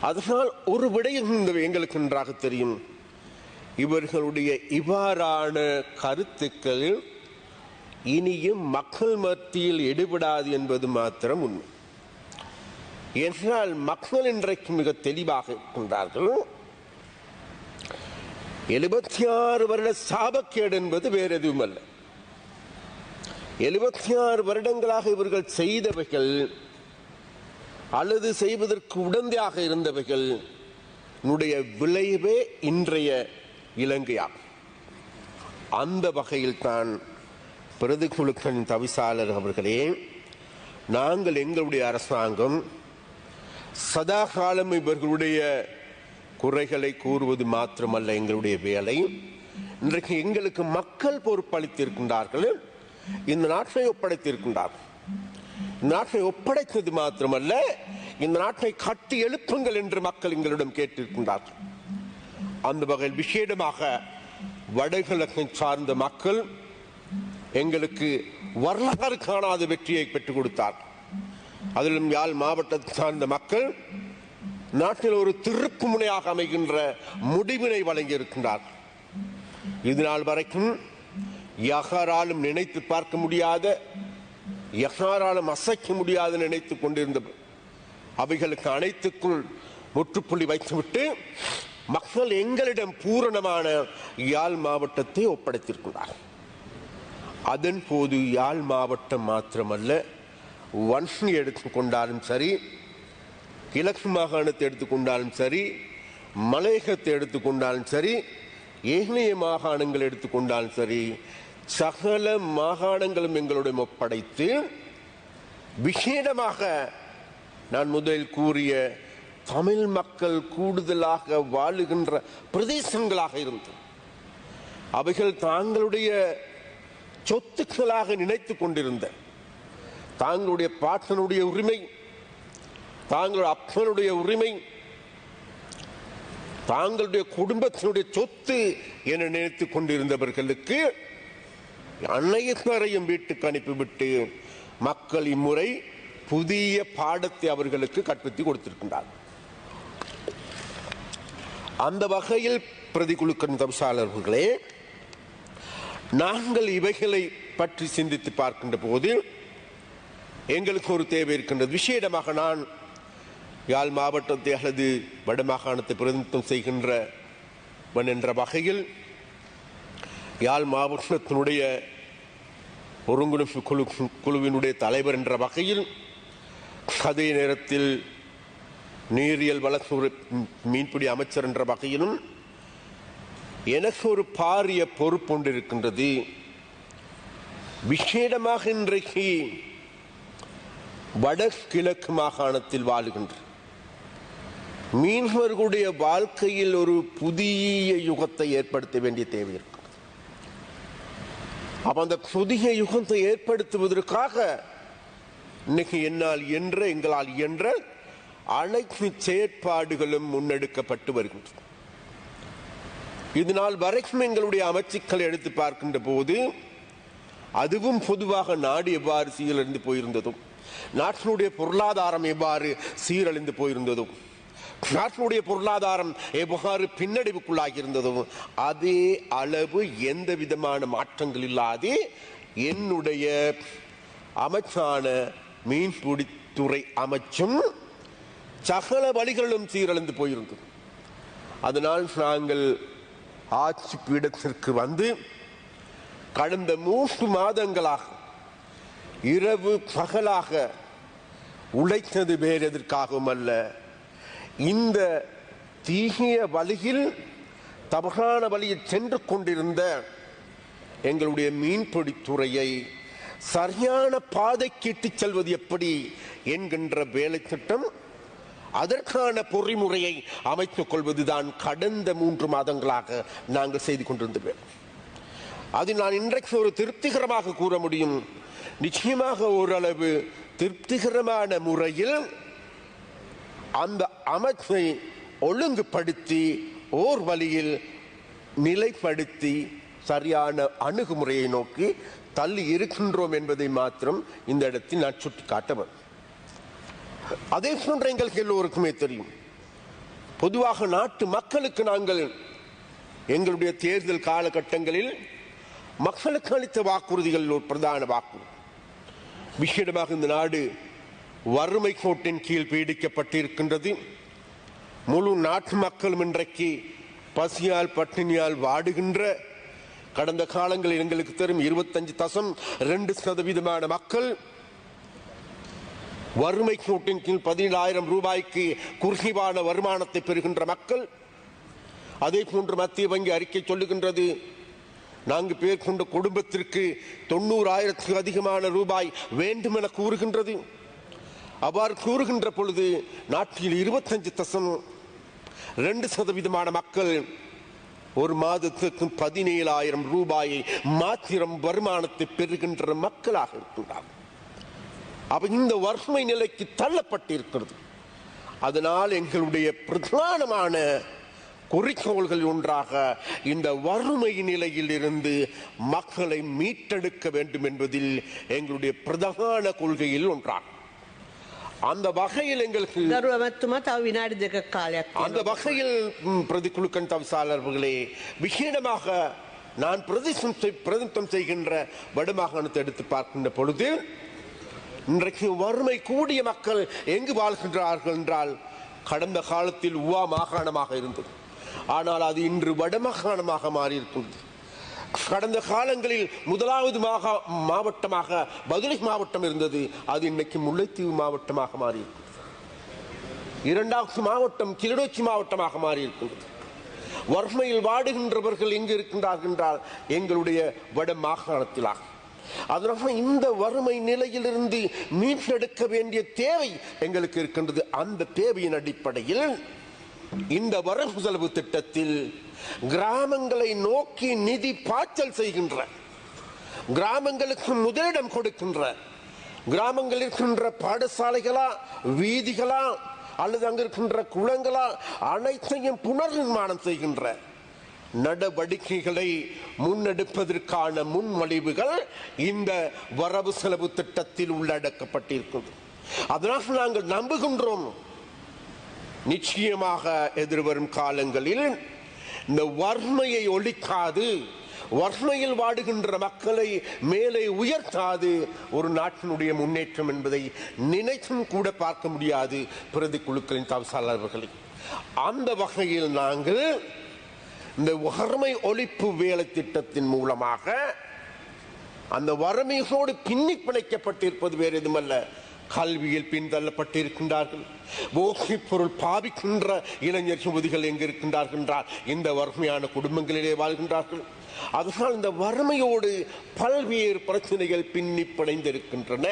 அதனால் ஒரு விடயம் இந்த எங்களுக்கு நன்றாக தெரியும். இவர்களுடைய இவ்வாறான கருத்துக்கள் இனியும் மக்கள் மத்தியில் எடுபடாது என்பது மாத்திரம் உண்மை. என்றால் மக்கள் இன்றைக்கு மிக தெளிவாக இருக்கின்றார்கள். எழுபத்தி ஆறு வருட சாபக்கேடு என்பது வேற எதுவும் அல்ல எழுபத்தி ஆறு வருடங்களாக இவர்கள் செய்தவைகள் அல்லது செய்வதற்கு உடந்தையாக இருந்தவைகள் உடைய விளைவே இன்றைய இலங்கையாகும். அந்த வகையில் தான் பிரதிகுழுக்களின் தவிசாளர் அவர்களே நாங்கள் எங்களுடைய அரசாங்கம் சதா காலம் இவர்களுடைய குறைகளை கூறுவது மாத்திரமல்ல எங்களுடைய வேலை. இன்றைக்கு எங்களுக்கு மக்கள் பொறுப்பளித்திருக்கின்றார்கள் இந்த நாட்டை ஒப்படைத்திருக்கின்றார்கள். நாட்டை ஒப்படைத்தது மாத்திரமல்ல இந்த நாட்டை கட்டி எழுப்புங்கள் என்று மக்கள் எங்களிடம் கேட்டிருக்கின்றார்கள். அந்த வகையில் விசேடமாக வடகிழக்கை சார்ந்த மக்கள் எங்களுக்கு வரலாறு காணாத வெற்றியை பெற்றுக் கொடுத்தார். அதிலும் யாழ் மாவட்டத்தை சார்ந்த மக்கள் நாட்டில் ஒரு திருப்பு முனையாக அமைகின்ற முடிவினை வழங்கியிருக்கின்றார். இதனால் வரைக்கும் யாராலும் நினைத்து பார்க்க முடியாத யாராலும் அசைக்க முடியாத நினைத்து கொண்டிருந்த அவைகளுக்கு அனைத்துக்குள் முற்றுப்புள்ளி வைத்துவிட்டு மக்கள் எங்களிடம் பூரணமான யாழ் மாவட்டத்தை ஒப்படைத்திருக்கிறார். அதன் போது யாழ் மாவட்டம் மாத்திரமல்ல வன்ஷி எடுத்துக்கொண்டாலும் சரி கிழக்கு மாகாணத்தை எடுத்துக்கொண்டாலும் சரி மலையகத்தை எடுத்துக்கொண்டாலும் சரி ஏனைய மாகாணங்கள் எடுத்துக்கொண்டாலும் சரி சகல மாகாணங்களும் எங்களுடைய ஒப்படைத்து விசேடமாக நான் முதலில் கூறிய தமிழ் மக்கள் கூடுதலாக வாழுகின்ற பிரதேசங்களாக இருந்தது. அவைகள் தாங்களுடைய சொத்துக்களாக நினைத்துக் கொண்டிருந்த தாங்களுடைய பாட்டனுடைய உரிமை தாங்களுடைய அப்பனுடைய உரிமை தாங்களுடைய குடும்பத்தினுடைய சொத்து என நினைத்து கொண்டிருந்தவர்களுக்கு அனைவரையும் வீட்டுக்கு அனுப்பிவிட்டு மக்கள் இம்முறை புதிய பாடத்தை அவர்களுக்கு கற்பித்து கொடுத்திருக்கின்றார் அந்த வகையில் பிரதிகுழுக்கன் தம்சாளர்களே நாங்கள் இவைகளை பற்றி சிந்தித்து பார்க்கின்ற போது எங்களுக்கு ஒரு தேவை இருக்கின்றது. விசேடமாக நான் யாழ் மாவட்டத்தை அல்லது வடமாகாணத்தை பிரதிநிதித்துவம் செய்கின்ற என்ற வகையில் யாழ் மாவட்டத்தினுடைய ஒருங்கிணைப்பு குழு குழுவினுடைய தலைவர் என்ற வகையில் அதே நேரத்தில் நீரியல் வளத்துறை மீன்பிடி அமைச்சர் என்ற வகையிலும் எனக்கு ஒரு பாரிய பொறுப்பு ஒன்று இருக்கின்றது. விசேடமாக இன்றைக்கு வடகிழக்கு மாகாணத்தில் வாழுகின்ற மீனவர்களுடைய வாழ்க்கையில் ஒரு புதிய யுகத்தை ஏற்படுத்த வேண்டிய தேவை இருக்கு. அப்ப அந்த புதிய யுகத்தை ஏற்படுத்துவதற்காக இன்னைக்கு என்னால் என்ற எங்களால் என்ற அனைத்து செயற்பாடுகளும் முன்னெடுக்கப்பட்டு வருகின்றன. இதனால் வரைக்கும் எங்களுடைய அமைச்சுக்களை எடுத்து பார்க்கின்ற போது அதுவும் பொதுவாக நாடு எவ்வாறு சீரழிந்து போயிருந்ததும் நாட்டினுடைய பொருளாதாரம் எவ்வாறு சீரழிந்து போயிருந்ததும் நாட்டினுடைய பொருளாதாரம் எவ்வாறு பின்னடைவுக்குள்ளாகி இருந்ததும் அதே அளவு எந்த விதமான மாற்றங்கள் இல்லாது என்னுடைய அமைச்சான மீன்பிடித்துறை அமைச்சும் சகல வழிகளும் சீரழிந்து போயிருந்தது. அதனால் நாங்கள் ஆட்சி பீடத்திற்கு வந்து கடந்த மூன்று மாதங்களாக இரவு பகலாக உழைத்தது வேறு எதற்காகவும் அல்ல. இந்த தீகிய வழியில் தவறான வழியில் சென்று கொண்டிருந்த எங்களுடைய மீன்பிடித்துறையை சரியான பாதைக்கு இட்டுச் செல்வது எப்படி என்கின்ற வேலை திட்டம் அதற்கான பொறிமுறையை அமைத்துக் கொள்வதுதான் கடந்த மூன்று மாதங்களாக நாங்கள் செய்து கொண்டிருந்தோம் அது நான் இன்றைக்கு ஒரு திருப்திகரமாக கூற முடியும். நிச்சயமாக ஓரளவு திருப்திகரமான முறையில் அந்த அமைச்சை ஒழுங்குபடுத்தி ஓர் வழியில் நிலைப்படுத்தி சரியான அணுகுமுறையை நோக்கி தள்ளி இருக்கின்றோம் என்பதை மாத்திரம் இந்த இடத்தில் நான் சுட்டிக்காட்டவன். அதே போன்ற எங்களுக்கு எல்லோருக்குமே தெரியும். பொதுவாக நாட்டு மக்களுக்கு நாங்கள் எங்களுடைய தேர்தல் காலகட்டங்களில் மக்களுக்கு அளித்த வாக்குறுதிகள் ஒரு பிரதான வாக்குறுதி விசேடமாக இந்த நாடு வறுமை கோட்டின் கீழ் பீடிக்கப்பட்டிருக்கின்றது. முழு நாட்டு மக்களும் இன்றைக்கு பசியால் பட்டினியால் வாடுகின்ற கடந்த காலங்களில் எங்களுக்கு தெரியும் இருபத்தஞ்சு தசம் ரெண்டு சதவீதமான மக்கள் வறுமை கோட்டின் கீழ் பதினேழாயிரம் ரூபாய்க்கு குறுகிவான வருமானத்தை பெறுகின்ற மக்கள். அதே போன்று மத்திய வங்கி அறிக்கை சொல்லுகின்றது நான்கு பேர் கொண்ட குடும்பத்திற்கு தொண்ணூறாயிரத்துக்கு அதிகமான ரூபாய் வேண்டும் என கூறுகின்றது. அவ்வாறு கூறுகின்ற பொழுது நாட்டில் இருபத்தஞ்சு தசம் ரெண்டு சதவீதமான மக்கள் ஒரு மாதத்துக்கு பதினேழாயிரம் ரூபாயை மாத்திரம் வருமானத்தை பெறுகின்ற மக்களாக இருக்கின்றார் அப்ப இந்த வறுமை நிலைக்கு தள்ளப்பட்டிருக்கிறது. அதனால் எங்களுடைய பிரதானமான குறிக்கோள்கள் ஒன்றாக இந்த வறுமை நிலையில் இருந்து மக்களை மீட்டெடுக்க வேண்டும் என்பதில் எங்களுடைய பிரதான கொள்கையில் ஒன்றாகும். அந்த வகையில் எங்களுக்கு ගරු ඇමත්තුමා තව විනාඩි දෙක කාලයක් அந்த තියෙනවා. வகையில் ம், பிரதிக்குழுக்கன் தவிசாளர்களே விசேடமாக நான் பிரதிசம் செய்- பிரதிநிதித்துவம் செய்கின்ற வடமாகாணத்தை எடுத்து பார்க்கின்ற பொழுது இன்றைக்கு வறுமை கூடிய மக்கள் எங்கு வாழ்கின்றார்கள் என்றால் கடந்த காலத்தில் உவா மாகாணமாக இருந்தது ஆனால் அது இன்று வடமாகாணமாக மாறியிருக்கிறது கடந்த காலங்களில் முதலாவது மாகா மாவட்டமாக பதுளை மாவட்டம் இருந்தது. அது இன்னைக்கு முல்லைத்தீவு மாவட்டமாக மாறியிருக்கிறது. இரண்டாவது மாவட்டம் கிளிநொச்சி மாவட்டமாக மாறியிருக்கின்றது வறுமையில் வாடுகின்றவர்கள் எங்கு இருக்கின்றார்கள் என்றால் எங்களுடைய வட மாகாணத்திலாகும் அதனால இந்த வறுமை நிலையிலிருந்து மீட்டெடுக்க வேண்டிய தேவை எங்களுக்கு இருக்கின்றது. அந்த தேவையின் அடிப்படையில் இந்த வரவு செலவு திட்டத்தில் கிராமங்களை நோக்கி நிதி பாய்ச்சல் செய்கின்ற கிராமங்களுக்கு முதலிடம் கொடுக்கின்ற கிராமங்கள் இருக்கின்ற பாடசாலைகளா வீதிகளா அல்லது அங்க இருக்கின்ற குளங்களா அனைத்தையும் புனர் நிர்மாணம் செய்கின்ற நடவடிக்கைகளை முன்னெடுப்பதற்கான முன்மொழிவுகள் இந்த வரவு செலவு திட்டத்தில் உள்ளடக்கப்பட்டிருக்கிறது. அதனால் நாங்கள் நம்புகின்றோம் நிச்சயமாக எதிர்வரும் காலங்களில் இந்த வறுமையை ஒழிக்காது வறுமையில் வாடுகின்ற மக்களை மேலே உயர்த்தாது. ஒரு நாட்டினுடைய முன்னேற்றம் என்பதை நினைத்தும் கூட பார்க்க முடியாது பிரதி குழுக்களின் தவசாளர்களை. அந்த வகையில் நாங்கள் இந்த வறுமை ஒழிப்பு வேலை திட்டத்தின் மூலமாக அந்த வறுமையோடு பின்னி பிணைக்கப்பட்டிருப்பது வேறு எதுமல்ல கல்வியில் பின்தள்ளப்பட்டிருக்கின்றார்கள். போதைப் பொருள் பாவிக்கின்ற இளைஞர் சுமதிகள் எங்கு இருக்கின்றார்கள் என்றால் இந்த வறுமையான குடும்பங்களிலே வாழ்கின்றார்கள். அதனால் இந்த வறுமையோடு பல்வேறு பிரச்சனைகள் பின்னி பிணைந்திருக்கின்றன.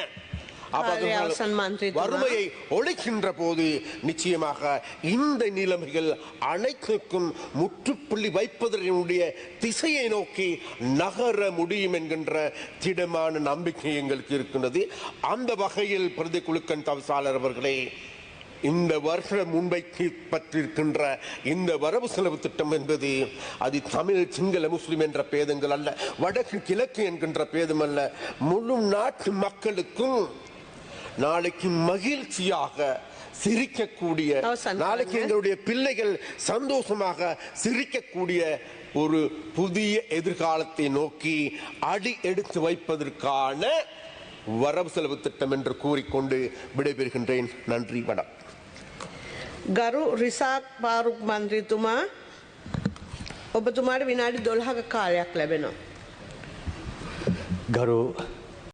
வறுமையை ஒழிக்கின்ற போது நிச்சயமாக இந்த நிலைமைகள் அனைத்துக்கும் முற்றுப்புள்ளி வைப்பதனுடைய திசையை நோக்கி நகர முடியும் என்கின்ற திடமான நம்பிக்கை எங்களுக்கு இருக்கின்றது. அந்த வகையில் பிரதி குழுக்கன் தவசாளர் அவர்களே இந்த வருஷ முன்வைக்கு பற்றிருக்கின்ற இந்த வரவு செலவு திட்டம் என்பது அது தமிழ் சிங்கள முஸ்லிம் என்ற பேதங்கள் அல்ல வடக்கு கிழக்கு என்கின்ற பேதம் அல்ல. முழு நாட்டு மக்களுக்கும் நாளைக்கு மகிழ்ச்சியாக சிரிக்கக்கூடிய அவசானம் நாளைக்கு பண்ணுங்க. எங்களுடைய பிள்ளைகள் சந்தோஷமாக சிரிக்கக்கூடிய ஒரு புதிய எதிர்காலத்தை நோக்கி அடி எடுத்து வைப்பதற்கான வரவு செலவு திட்டம் என்று கூறிக்கொண்டு விடைபெறுகின்றேன் நன்றி வணக்கம் ගරු රිසාක් පාරුක් මන්ත්‍රීතුමා ඔබතුමාට විනාඩි දොළහක කාලයක් ලැබෙනවා. ගරු